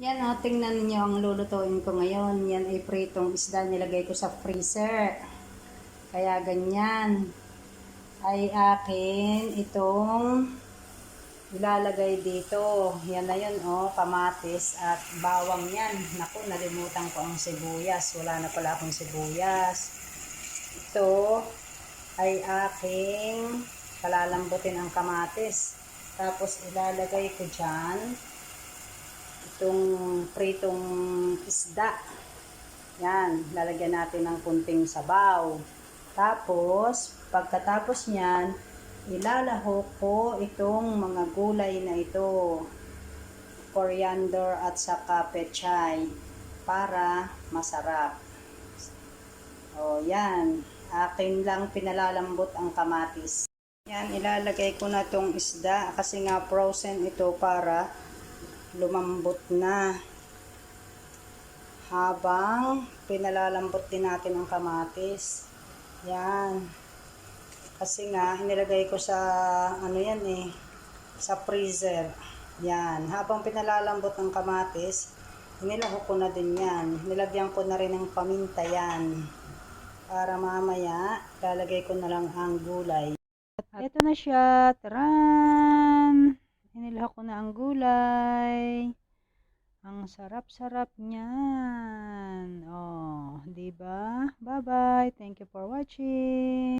Yan o, tingnan niyo ang lulutuin ko ngayon. Yan ay pritong isda nilagay ko sa freezer. Kaya ganyan. Ay akin itong ilalagay dito. Yan na yun o, kamatis at bawang yan. Naku, nalimutan ko ang sibuyas. Wala na pala akong sibuyas. Ito ay aking palalambutin ang kamatis. Tapos ilalagay ko dyan itong pritong isda. Yan, lalagyan natin ng kunting sabaw. Tapos, pagkatapos niyan, ilalahok ko itong mga gulay na ito. Coriander at saka pechay para masarap. O, yan. Akin lang pinalalambot ang kamatis. Yan, ilalagay ko na tong isda kasi nga frozen ito para lumambot na. Habang pinalalambot din natin ang kamatis. Yan. Kasi nga, inilagay ko sa, ano yan eh, sa freezer. Yan. Habang pinalalambot ang kamatis, inilahok ko na din yan. Nilagyan ko na rin ng paminta yan. Para mamaya, lalagay ko na lang ang gulay. At ito na siya. Taran! Inilahok ko na ang gulay. Ang sarap-sarap niyan. Oh, 'di ba? Bye-bye. Thank you for watching.